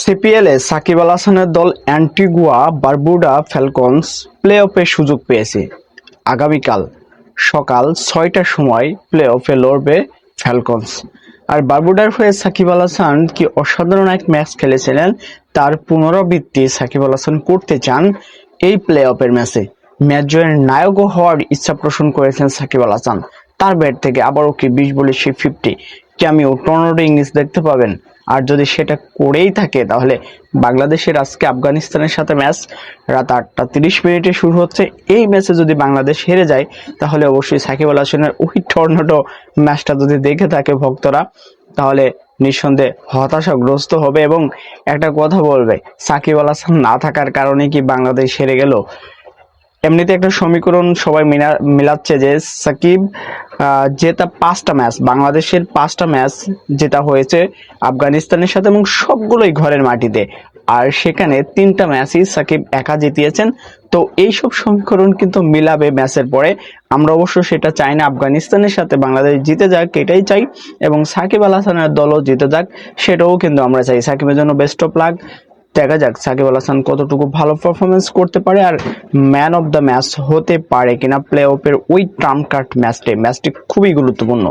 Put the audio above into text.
CPL Shakib Al হাসানের দল Antigua Barbuda Falcons play অফের সুযোগ পেয়েছে। আগামীকাল সকাল ছয়টার সময় প্লে অফে লড়বে ফ্যালকনস। আর বারবুডার হয়ে সাকিব আল হাসান কি অসাধারণ এক ম্যাচ খেলেছিলেন, তার পুনরাবৃত্তি সাকিব আল হাসান করতে চান এই প্লে অফের ম্যাচে। ম্যাচ জয়ের নায়কও হওয়ার ইচ্ছা পোষণ করেছেন সাকিব আল হাসান। তার ব্যাট থেকে আবারও কি বিশ বলে সে ফিফটি? ক্যামিও টর্নেডো ইংলিশ দেখতে পাবেন? আর যদি সেটা করেই থাকে, তাহলে বাংলাদেশের আজকে আফগানিস্তানের সাথে ম্যাচ রাত আটটা তিরিশ মিনিটে শুরু হচ্ছে। এই ম্যাচে যদি বাংলাদেশ হেরে যায়, তাহলে অবশ্যই সাকিব আল হাসানের ওই টর্নেডো ম্যাচটা যদি দেখে থাকে ভক্তরা, তাহলে নিঃসন্দেহে হতাশাগ্রস্ত হবে। এবং একটা কথা বলবে, সাকিব আল হাসান না থাকার কারণে কি বাংলাদেশ হেরে গেল? এমনিতে একটা সমীকরণ সবাই মিলাচ্ছে যে সাকিব জেতা পাঁচটা ম্যাচ, বাংলাদেশের পাঁচটা ম্যাচ যেটা হয়েছে আফগানিস্তানের সাথে এবং সবগুলোই ঘরের মাটিতে। আর সেখানে তিনটা ম্যাচই সাকিব একা জিতিয়েছেন। তো এইসব সমীকরণ কিন্তু মিলাবে ম্যাচের পরে। আমরা অবশ্য সেটা চাই না, আফগানিস্তানের সাথে বাংলাদেশ জিতে যাক, এটাই চাই এবং সাকিব আল হাসানের দলও জিতে যাক, সেটাও কিন্তু আমরা চাই। সাকিবের জন্য বেস্ট অফ লাক দেখা যাক সাকিব আল হাসান কতটুকু ভালো পারফরমেন্স করতে পারে আর ম্যান অফ দ্য ম্যাচ হতে পারে কিনা প্লে অফের ওই ট্রাম্প কার্ড ম্যাচটি ম্যাচটি খুবই গুরুত্বপূর্ণ।